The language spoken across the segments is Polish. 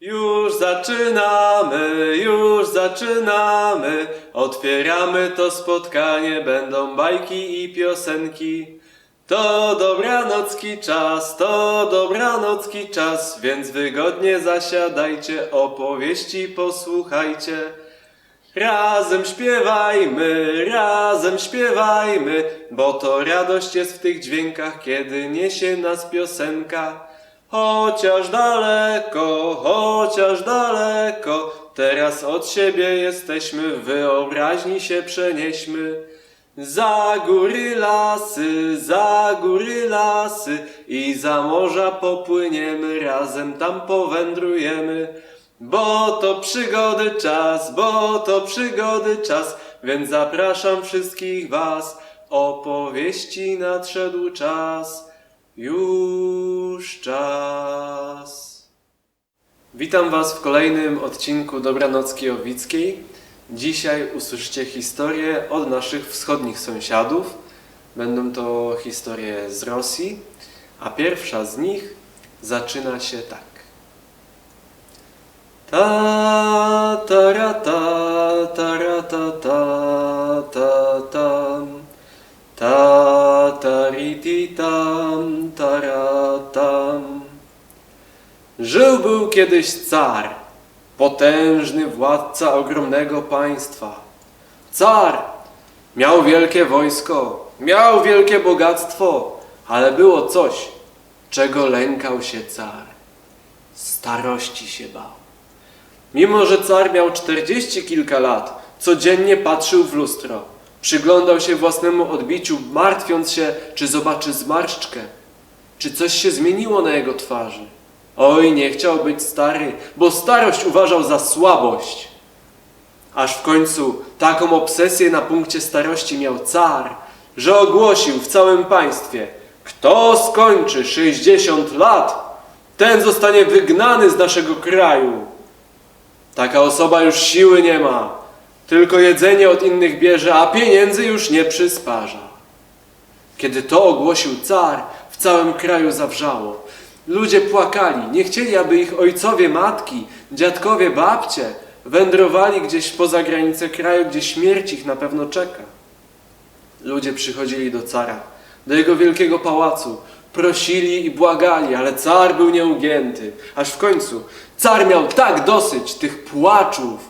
Już zaczynamy, już zaczynamy. Otwieramy to spotkanie, będą bajki i piosenki. To dobranocki czas, to dobranocki czas, więc wygodnie zasiadajcie, opowieści posłuchajcie. Razem śpiewajmy, razem śpiewajmy, bo to radość jest w tych dźwiękach, kiedy niesie nas piosenka. Chociaż daleko, chociaż daleko, teraz od siebie jesteśmy, wyobraźni się przenieśmy. Za góry lasy, za góry lasy i za morza popłyniemy, razem tam powędrujemy. Bo to przygody czas, bo to przygody czas, więc zapraszam wszystkich was. Opowieści nadszedł czas, już czas. Witam was w kolejnym odcinku Dobranocki Owickiej. Dzisiaj usłyszycie historię od naszych wschodnich sąsiadów. Będą to historie z Rosji, a pierwsza z nich zaczyna się tak. Ta tara ta tara ta ta ta tam ta tariti tam tam Żył był kiedyś car, potężny władca ogromnego państwa. Car miał wielkie wojsko, miał wielkie bogactwo, ale było coś, czego lękał się car. Starości się bał. Mimo, że car miał czterdzieści kilka lat, codziennie patrzył w lustro. Przyglądał się własnemu odbiciu, martwiąc się, czy zobaczy zmarszczkę, czy coś się zmieniło na jego twarzy. Oj, nie chciał być stary, bo starość uważał za słabość. Aż w końcu taką obsesję na punkcie starości miał car, że ogłosił w całym państwie, kto skończy 60 lat, ten zostanie wygnany z naszego kraju. Taka osoba już siły nie ma, tylko jedzenie od innych bierze, a pieniędzy już nie przysparza. Kiedy to ogłosił car, w całym kraju zawrzało. Ludzie płakali, nie chcieli, aby ich ojcowie, matki, dziadkowie, babcie wędrowali gdzieś poza granice kraju, gdzie śmierć ich na pewno czeka. Ludzie przychodzili do cara, do jego wielkiego pałacu, prosili i błagali, ale car był nieugięty. Aż w końcu car miał tak dosyć tych płaczów,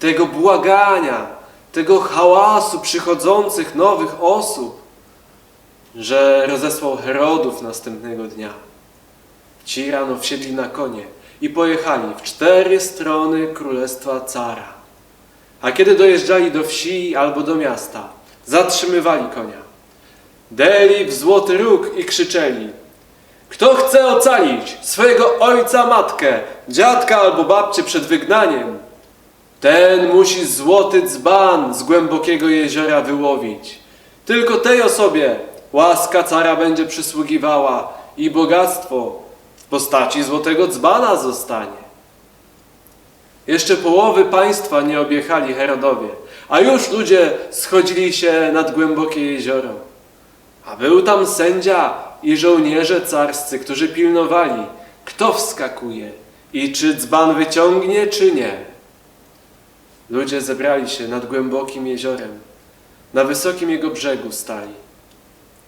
tego błagania, tego hałasu przychodzących nowych osób, że rozesłał Herodów następnego dnia. Ci rano wsiedli na konie i pojechali w cztery strony królestwa cara. A kiedy dojeżdżali do wsi albo do miasta, zatrzymywali konia. Deli w złoty róg i krzyczeli Kto chce ocalić swojego ojca, matkę, dziadka albo babcię przed wygnaniem, ten musi złoty dzban z głębokiego jeziora wyłowić. Tylko tej osobie łaska cara będzie przysługiwała i bogactwo w postaci złotego dzbana zostanie. Jeszcze połowy państwa nie objechali Herodowie, a już ludzie schodzili się nad głębokie jezioro. A był tam sędzia i żołnierze carscy, którzy pilnowali, kto wskakuje i czy dzban wyciągnie, czy nie. Ludzie zebrali się nad głębokim jeziorem. Na wysokim jego brzegu stali.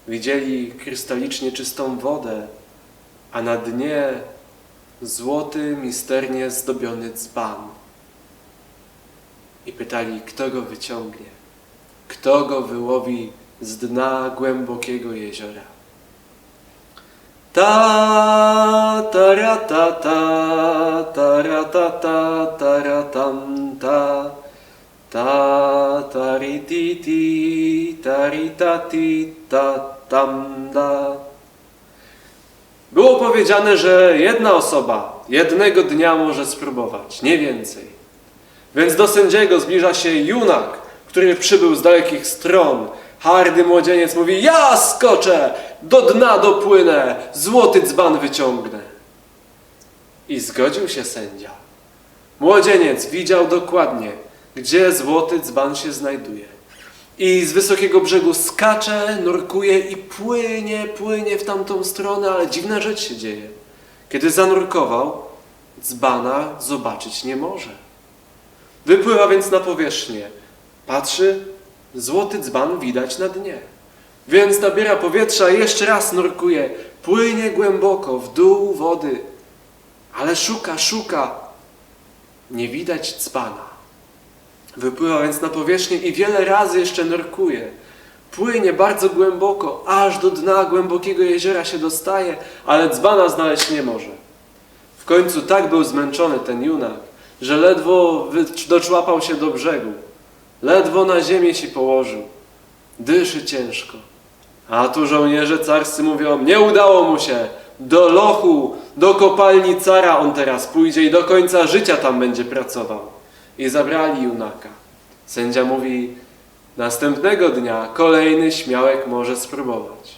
Widzieli krystalicznie czystą wodę, a na dnie złoty, misternie zdobiony dzban. I pytali, kto go wyciągnie, kto go wyłowi z dna głębokiego jeziora. Ta, tara, ta, ta, tara, ta, ta, tara, tam, ta, ta, tari, ti, ti, tari, ta, ti, ta, tam, da. Było powiedziane, że jedna osoba jednego dnia może spróbować, nie więcej. Więc do sędziego zbliża się junak, który przybył z dalekich stron. Hardy młodzieniec mówi, ja skoczę, do dna dopłynę, złoty dzban wyciągnę. I zgodził się sędzia. Młodzieniec widział dokładnie, gdzie złoty dzban się znajduje. I z wysokiego brzegu skacze, nurkuje i płynie, płynie w tamtą stronę, ale dziwna rzecz się dzieje. Kiedy zanurkował, dzbana zobaczyć nie może. Wypływa więc na powierzchnię. Patrzy, złoty dzban widać na dnie. Więc nabiera powietrza i jeszcze raz nurkuje. Płynie głęboko w dół wody. Ale szuka, szuka. Nie widać dzbana. Wypływa więc na powierzchnię i wiele razy jeszcze nurkuje. Płynie bardzo głęboko, aż do dna głębokiego jeziora się dostaje, ale dzbana znaleźć nie może. W końcu tak był zmęczony ten junak, że ledwo doczłapał się do brzegu. Ledwo na ziemię się położył. Dyszy ciężko. A tu żołnierze carscy mówią, nie udało mu się. Do lochu, do kopalni cara on teraz pójdzie i do końca życia tam będzie pracował. I zabrali junaka. Sędzia mówi, następnego dnia kolejny śmiałek może spróbować.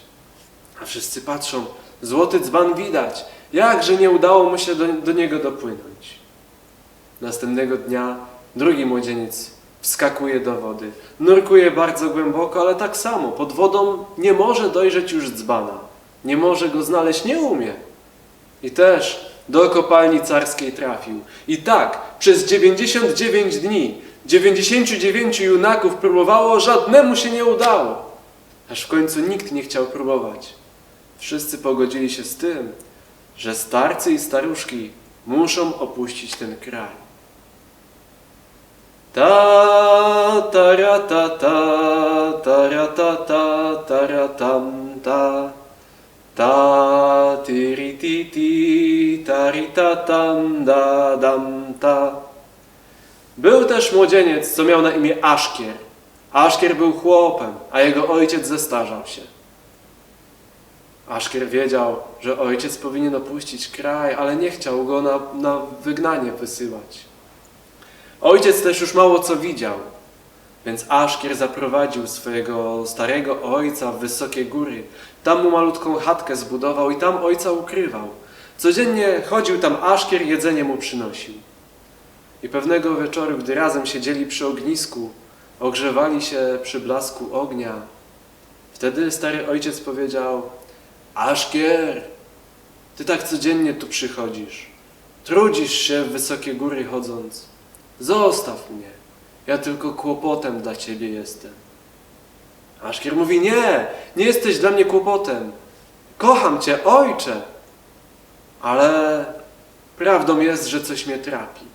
A wszyscy patrzą, złoty dzban widać, jakże nie udało mu się do, do niego dopłynąć. Następnego dnia drugi młodzieniec wskakuje do wody. Nurkuje bardzo głęboko, ale tak samo, pod wodą nie może dojrzeć już dzbana. Nie może go znaleźć, nie umie. I też do kopalni carskiej trafił. I tak przez 99 dni 99 junaków próbowało, żadnemu się nie udało. Aż w końcu nikt nie chciał próbować. Wszyscy pogodzili się z tym, że starcy i staruszki muszą opuścić ten kraj. Ta, tara, ta, ta, tara, ta, ta, tara, tam, ta. Ta, tiri, ti, ti, tari, ta, tam, da, dam, Był też młodzieniec, co miał na imię Aszkier. Aszkier był chłopem, a jego ojciec zestarzał się. Aszkier wiedział, że ojciec powinien opuścić kraj, ale nie chciał go na, na wygnanie wysyłać. Ojciec też już mało co widział, więc Aszkier zaprowadził swojego starego ojca w wysokie góry. Tam mu malutką chatkę zbudował i tam ojca ukrywał. Codziennie chodził tam Aszkier, jedzenie mu przynosił. I pewnego wieczoru, gdy razem siedzieli przy ognisku, ogrzewali się przy blasku ognia, wtedy stary ojciec powiedział: Aszkier, ty tak codziennie tu przychodzisz, trudzisz się w wysokie góry chodząc. Zostaw mnie, ja tylko kłopotem dla ciebie jestem. Aszkier mówi: Nie, nie jesteś dla mnie kłopotem. Kocham cię, ojcze. Ale prawdą jest, że coś mnie trapi.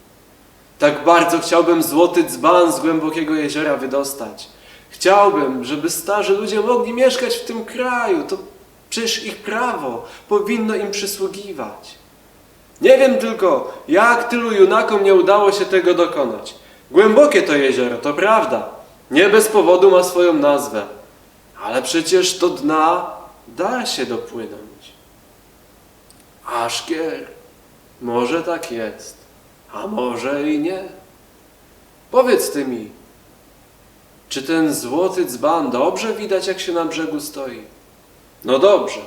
Tak bardzo chciałbym złoty dzban z głębokiego jeziora wydostać. Chciałbym, żeby starzy ludzie mogli mieszkać w tym kraju. To przecież ich prawo powinno im przysługiwać. Nie wiem tylko, jak tylu junakom nie udało się tego dokonać. Głębokie to jezioro, to prawda. Nie bez powodu ma swoją nazwę. Ale przecież do dna da się dopłynąć. Aszkier, może tak jest, a może i nie. Powiedz ty mi, czy ten złoty dzban dobrze widać, jak się na brzegu stoi? No dobrze.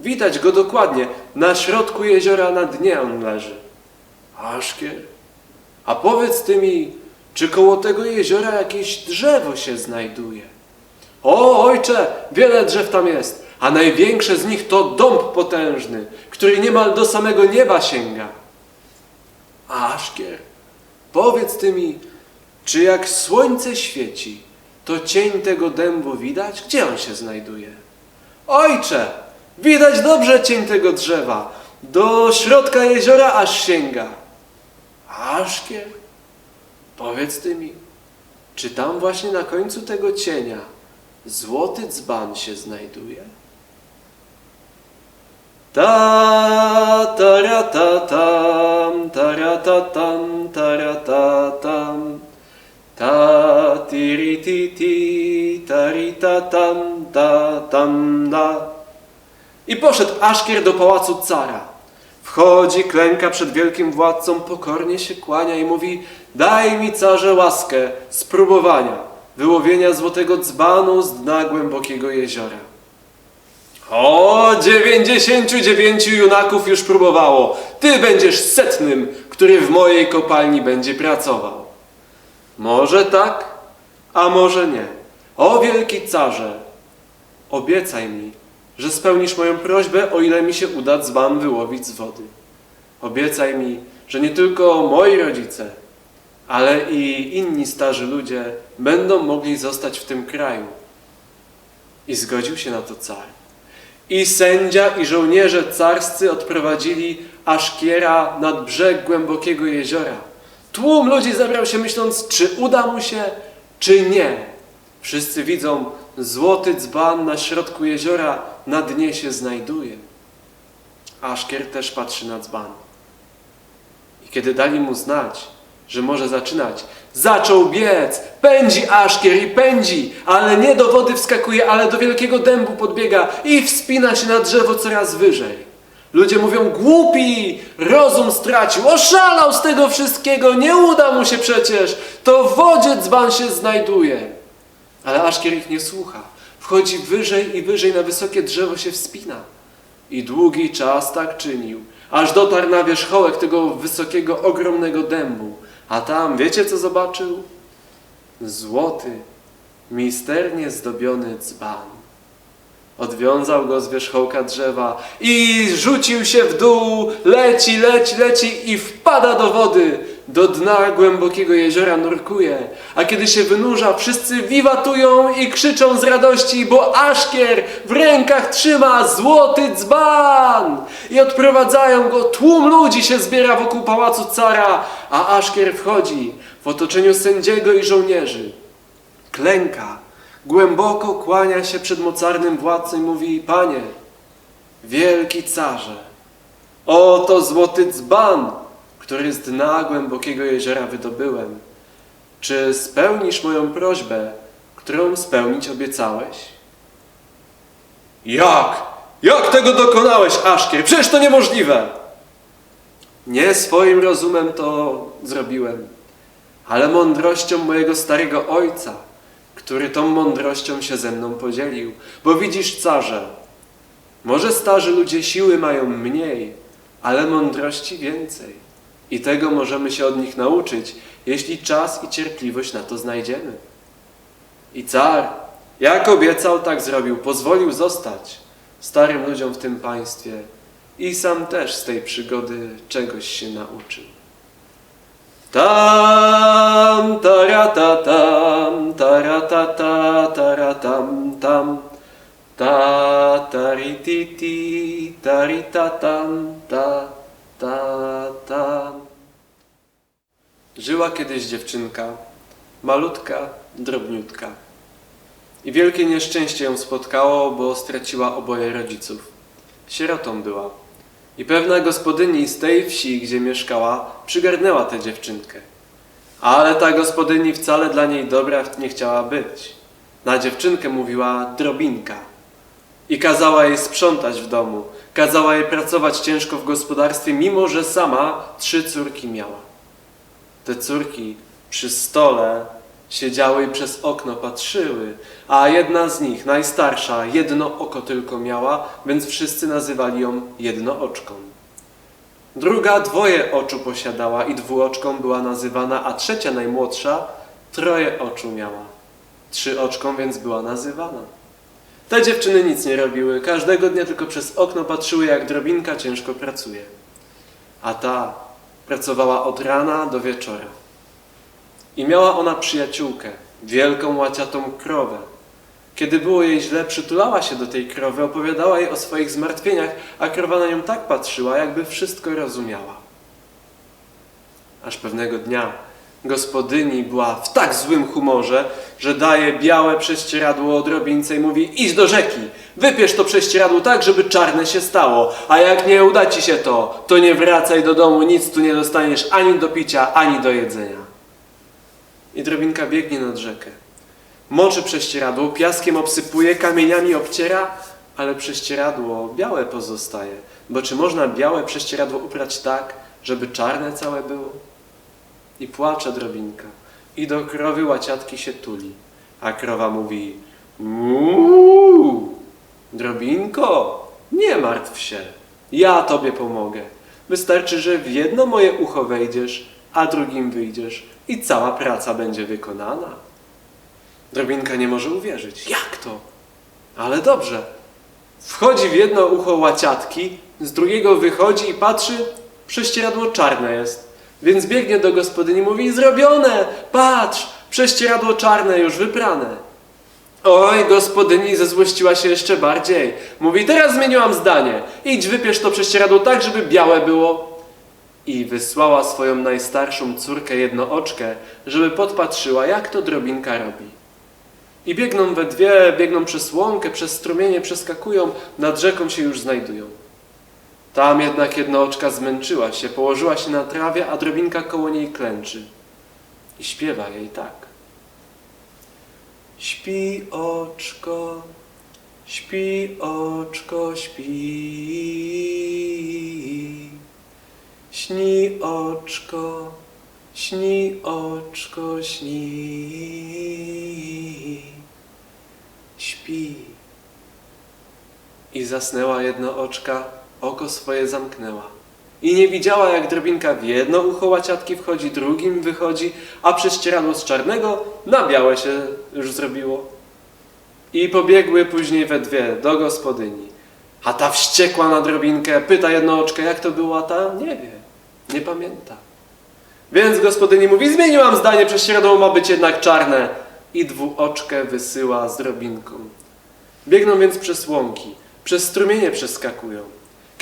Widać go dokładnie. Na środku jeziora na dnie on leży. Aszkier. A powiedz ty mi, czy koło tego jeziora jakieś drzewo się znajduje? O, ojcze, wiele drzew tam jest, a największe z nich to dąb potężny, który niemal do samego nieba sięga. Aszkier, powiedz ty mi, czy jak słońce świeci, to cień tego dębu widać? Gdzie on się znajduje? Ojcze, widać dobrze cień tego drzewa. Do środka jeziora aż sięga. Aszkier, powiedz ty mi, czy tam właśnie na końcu tego cienia złoty dzban się znajduje? Ta, tara, ta, tam, tara, ta, tam, tara, ta, tam. Ta, tiri, ti, ti, tari, ta, tam, ta, tam, da. I poszedł Aszkier do pałacu cara. Wchodzi, klęka przed wielkim władcą, pokornie się kłania i mówi Daj mi, carze, łaskę spróbowania wyłowienia złotego dzbanu z dna głębokiego jeziora. O, dziewięćdziesięciu dziewięciu junaków już próbowało. Ty będziesz setnym, który w mojej kopalni będzie pracował. Może tak, a może nie. O wielki carze, obiecaj mi, że spełnisz moją prośbę, o ile mi się uda dzban wyłowić z wody. Obiecaj mi, że nie tylko moi rodzice, ale i inni starzy ludzie będą mogli zostać w tym kraju. I zgodził się na to car. I sędzia i żołnierze carscy odprowadzili Aszkiera nad brzeg głębokiego jeziora. Tłum ludzi zebrał się myśląc, czy uda mu się, czy nie. Wszyscy widzą, złoty dzban na środku jeziora na dnie się znajduje. Aszkier też patrzy na dzban. I kiedy dali mu znać, że może zaczynać, zaczął biec. Pędzi Aszkier i pędzi, ale nie do wody wskakuje, ale do wielkiego dębu podbiega i wspina się na drzewo coraz wyżej. Ludzie mówią, głupi, rozum stracił, oszalał z tego wszystkiego, nie uda mu się przecież, to w wodzie dzban się znajduje. Ale Aszkier ich nie słucha. Wchodzi wyżej i wyżej na wysokie drzewo się wspina. I długi czas tak czynił, aż dotarł na wierzchołek tego wysokiego, ogromnego dębu. A tam, wiecie co zobaczył? Złoty, misternie zdobiony dzban. Odwiązał go z wierzchołka drzewa i rzucił się w dół, leci, leci, leci i wpada do wody. Do dna głębokiego jeziora nurkuje, a kiedy się wynurza, wszyscy wiwatują i krzyczą z radości, bo Aszkier w rękach trzyma złoty dzban! I odprowadzają go, tłum ludzi się zbiera wokół pałacu cara, a Aszkier wchodzi w otoczeniu sędziego i żołnierzy. Klęka, głęboko kłania się przed mocarnym władcą i mówi, Panie, wielki carze, oto złoty dzban, który z dna głębokiego jeziora wydobyłem. Czy spełnisz moją prośbę, którą spełnić obiecałeś? Jak? Jak tego dokonałeś, Aszkier? Przecież to niemożliwe! Nie swoim rozumem to zrobiłem, ale mądrością mojego starego ojca, który tą mądrością się ze mną podzielił. Bo widzisz, carze, może starzy ludzie siły mają mniej, ale mądrości więcej. I tego możemy się od nich nauczyć, jeśli czas i cierpliwość na to znajdziemy. I car, jak obiecał, tak zrobił, pozwolił zostać starym ludziom w tym państwie i sam też z tej przygody czegoś się nauczył. Tam, tarata, tam, tarata, ta, taratam, tam, ta, tarititi, tarita, tam, ta, ta. Żyła kiedyś dziewczynka, malutka, drobniutka. I wielkie nieszczęście ją spotkało, bo straciła oboje rodziców. Sierotą była. I pewna gospodyni z tej wsi, gdzie mieszkała, przygarnęła tę dziewczynkę. Ale ta gospodyni wcale dla niej dobra nie chciała być. Na dziewczynkę mówiła drobinka. I kazała jej sprzątać w domu, kazała jej pracować ciężko w gospodarstwie, mimo że sama trzy córki miała. Te córki przy stole siedziały i przez okno patrzyły, a jedna z nich, najstarsza, jedno oko tylko miała, więc wszyscy nazywali ją jednooczką. Druga dwoje oczu posiadała i dwuoczką była nazywana, a trzecia, najmłodsza, troje oczu miała. Trzyoczką więc była nazywana. Te dziewczyny nic nie robiły, każdego dnia tylko przez okno patrzyły, jak drobinka ciężko pracuje. A ta pracowała od rana do wieczora. I miała ona przyjaciółkę, wielką łaciatą krowę. Kiedy było jej źle, przytulała się do tej krowy, opowiadała jej o swoich zmartwieniach, a krowa na nią tak patrzyła, jakby wszystko rozumiała. Aż pewnego dnia gospodyni była w tak złym humorze, że daje białe prześcieradło odrobince i mówi idź do rzeki, wypierz to prześcieradło tak, żeby czarne się stało, a jak nie uda ci się to, to nie wracaj do domu, nic tu nie dostaniesz ani do picia, ani do jedzenia. I drobinka biegnie nad rzekę. Moczy prześcieradło, piaskiem obsypuje, kamieniami obciera, ale prześcieradło białe pozostaje. Bo czy można białe prześcieradło uprać tak, żeby czarne całe było? I płacze drobinka. I do krowy łaciatki się tuli. A krowa mówi Uuu, drobinko, nie martw się. Ja tobie pomogę. Wystarczy, że w jedno moje ucho wejdziesz, a drugim wyjdziesz i cała praca będzie wykonana. Drobinka nie może uwierzyć. Jak to? Ale dobrze. Wchodzi w jedno ucho łaciatki, z drugiego wychodzi i patrzy, Prześcieradło czarne jest. Więc biegnie do gospodyni i mówi, zrobione, patrz, prześcieradło czarne, już wyprane. Oj, gospodyni zezłościła się jeszcze bardziej. Mówi, teraz zmieniłam zdanie. Idź, wypierz to prześcieradło tak, żeby białe było. I wysłała swoją najstarszą córkę jednooczkę, żeby podpatrzyła, jak to drobinka robi. I biegną we dwie, biegną przez łąkę, przez strumienie, przeskakują, nad rzeką się już znajdują. Tam jednak jednooczka zmęczyła się, położyła się na trawie, a drobinka koło niej klęczy. I śpiewa jej tak. Śpi oczko, śpi oczko, śpi. Śni oczko, śni oczko, śni. Śpi. I zasnęła jednooczka, oko swoje zamknęła. I nie widziała, jak drobinka w jedno ucho łaciatki wchodzi, drugim wychodzi, a prześcieradło z czarnego na białe się już zrobiło. I pobiegły później we dwie do gospodyni. A ta wściekła na drobinkę, pyta jednooczkę, jak to było, a ta nie wie, nie pamięta. Więc gospodyni mówi, zmieniłam zdanie, prześcieradło ma być jednak czarne. I dwuoczkę wysyła z drobinką. Biegną więc przez łąki, przez strumienie przeskakują.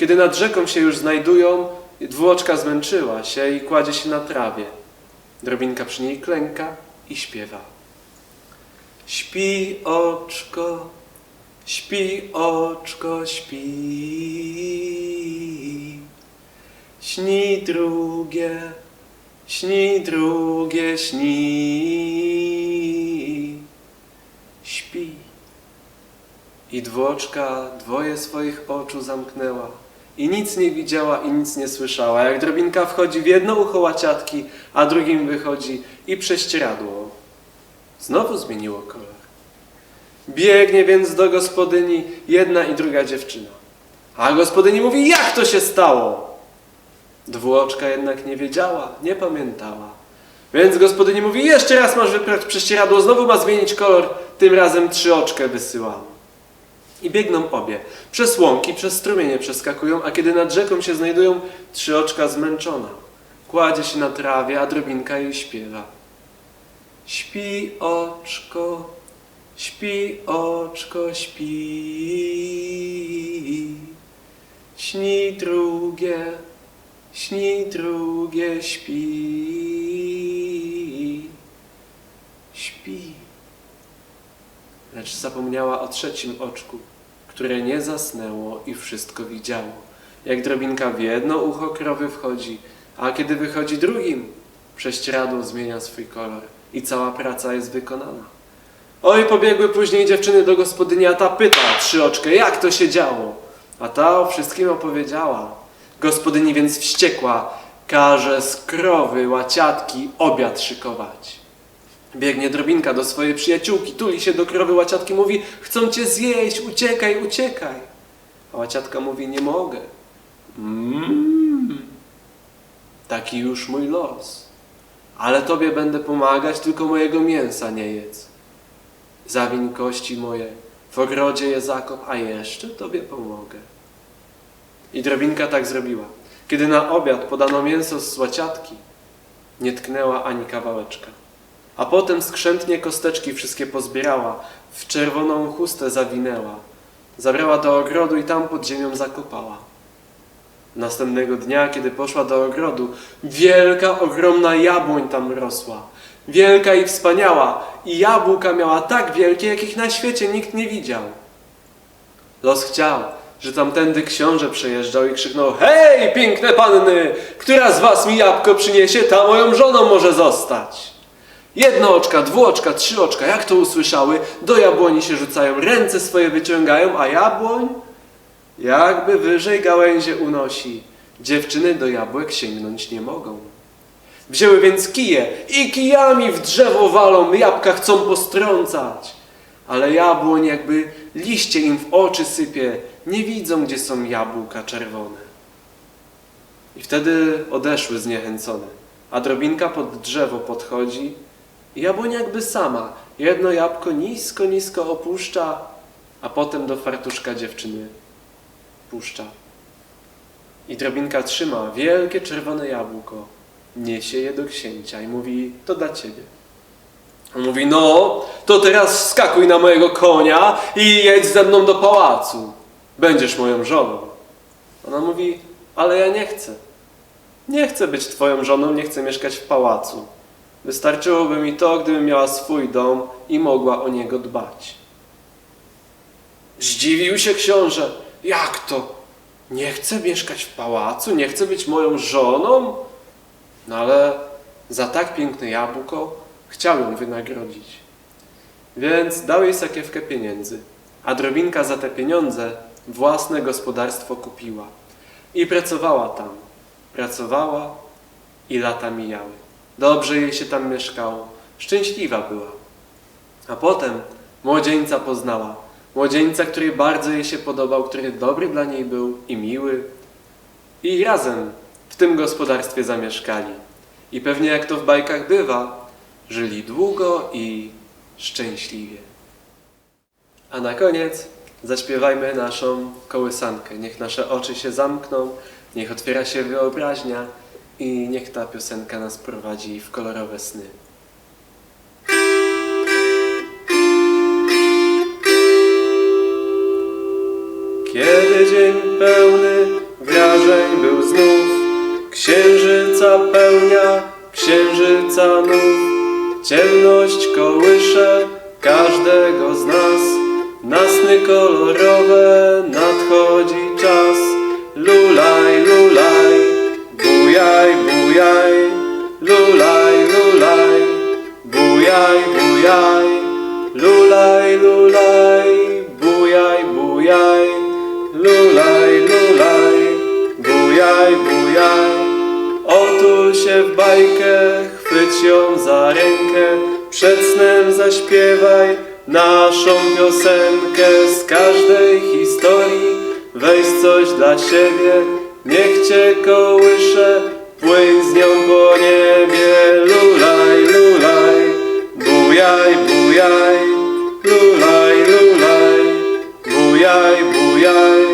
Kiedy nad rzeką się już znajdują, dwuoczka zmęczyła się i kładzie się na trawie. Drobinka przy niej klęka i śpiewa. Śpi oczko, śpi oczko, śpi. Śni drugie, śni drugie, śni. Śpi. I dwuoczka dwoje swoich oczu zamknęła i nic nie widziała i nic nie słyszała. Jak drobinka wchodzi w jedno ucho łaciatki, a drugim wychodzi i prześcieradło. Znowu zmieniło kolor. Biegnie więc do gospodyni jedna i druga dziewczyna. A gospodyni mówi, jak to się stało? Dwuoczka jednak nie wiedziała, nie pamiętała. Więc gospodyni mówi, jeszcze raz masz wyprać prześcieradło, znowu ma zmienić kolor, tym razem trzyoczkę wysyłam. I biegną obie. Przez łąki, przez strumienie przeskakują, a kiedy nad rzeką się znajdują, trzyoczka zmęczona. Kładzie się na trawie, a drobinka jej śpiewa. Śpi oczko, śpi oczko, śpi. Śni drugie, śni drugie, śpi. Śpi lecz zapomniała o trzecim oczku, które nie zasnęło i wszystko widziało. Jak drobinka w jedno ucho krowy wchodzi, a kiedy wychodzi drugim, prześcieradło zmienia swój kolor i cała praca jest wykonana. Oj, pobiegły później dziewczyny do gospodyni, a ta pyta trzyoczkę, jak to się działo? A ta o wszystkim opowiedziała. Gospodyni więc wściekła, każe z krowy łaciatki obiad szykować. Biegnie drobinka do swojej przyjaciółki, tuli się do krowy łaciatki, mówi chcą cię zjeść, uciekaj, uciekaj. A łaciatka mówi nie mogę. Mmm, taki już mój los. Ale tobie będę pomagać, tylko mojego mięsa nie jedz. Zawiń kości moje, w ogrodzie je zakop, a jeszcze tobie pomogę. I drobinka tak zrobiła. Kiedy na obiad podano mięso z łaciatki, nie tknęła ani kawałeczka a potem skrzętnie kosteczki wszystkie pozbierała, w czerwoną chustę zawinęła, zabrała do ogrodu i tam pod ziemią zakopała. Następnego dnia, kiedy poszła do ogrodu, wielka, ogromna jabłoń tam rosła. Wielka i wspaniała, i jabłka miała tak wielkie, jakich na świecie nikt nie widział. Los chciał, że tamtędy książę przejeżdżał i krzyknął Hej, piękne panny, która z was mi jabłko przyniesie, ta moją żoną może zostać. Jedno oczka, dwuoczka, trzy oczka, jak to usłyszały, do jabłoni się rzucają, ręce swoje wyciągają, a jabłoń jakby wyżej gałęzie unosi. Dziewczyny do jabłek sięgnąć nie mogą. Wzięły więc kije i kijami w drzewo walą, jabłka chcą postrącać. Ale jabłoń jakby liście im w oczy sypie, nie widzą, gdzie są jabłka czerwone. I wtedy odeszły zniechęcone, a drobinka pod drzewo podchodzi Jabłonia jakby sama. Jedno jabłko nisko, nisko opuszcza, a potem do fartuszka dziewczyny puszcza. I drobinka trzyma wielkie czerwone jabłko. Niesie je do księcia i mówi, to dla ciebie. On mówi, no, to teraz skakuj na mojego konia i jedź ze mną do pałacu. Będziesz moją żoną. Ona mówi, ale ja nie chcę. Nie chcę być twoją żoną, nie chcę mieszkać w pałacu. Wystarczyłoby mi to, gdybym miała swój dom i mogła o niego dbać. Zdziwił się książę. Jak to? Nie chcę mieszkać w pałacu? Nie chcę być moją żoną? No ale za tak piękne jabłko chciał ją wynagrodzić. Więc dał jej sakiewkę pieniędzy, a drobinka za te pieniądze własne gospodarstwo kupiła. I pracowała tam. Pracowała i lata mijały. Dobrze jej się tam mieszkało. Szczęśliwa była. A potem młodzieńca poznała. Młodzieńca, który bardzo jej się podobał, który dobry dla niej był i miły. I razem w tym gospodarstwie zamieszkali. I pewnie jak to w bajkach bywa, żyli długo i szczęśliwie. A na koniec zaśpiewajmy naszą kołysankę. Niech nasze oczy się zamkną, niech otwiera się wyobraźnia i niech ta piosenka nas prowadzi w kolorowe sny. Kiedy dzień pełny wrażeń był znów, księżyca pełnia, księżyca nów, ciemność kołysze każdego z nas, na sny kolorowe nadchodzi czas. Bujaj, lulaj, lulaj, bujaj, bujaj, lulaj, lulaj, bujaj, bujaj, lulaj, lulaj, bujaj, bujaj. Otul się w bajkę, chwyć ją za rękę, przed snem zaśpiewaj naszą piosenkę z każdej historii. Weź coś dla siebie, niech cię kołysze, płyń z nią po niebie. Lulaj, lulaj, bujaj, bujaj, lulaj, lulaj, bujaj, bujaj,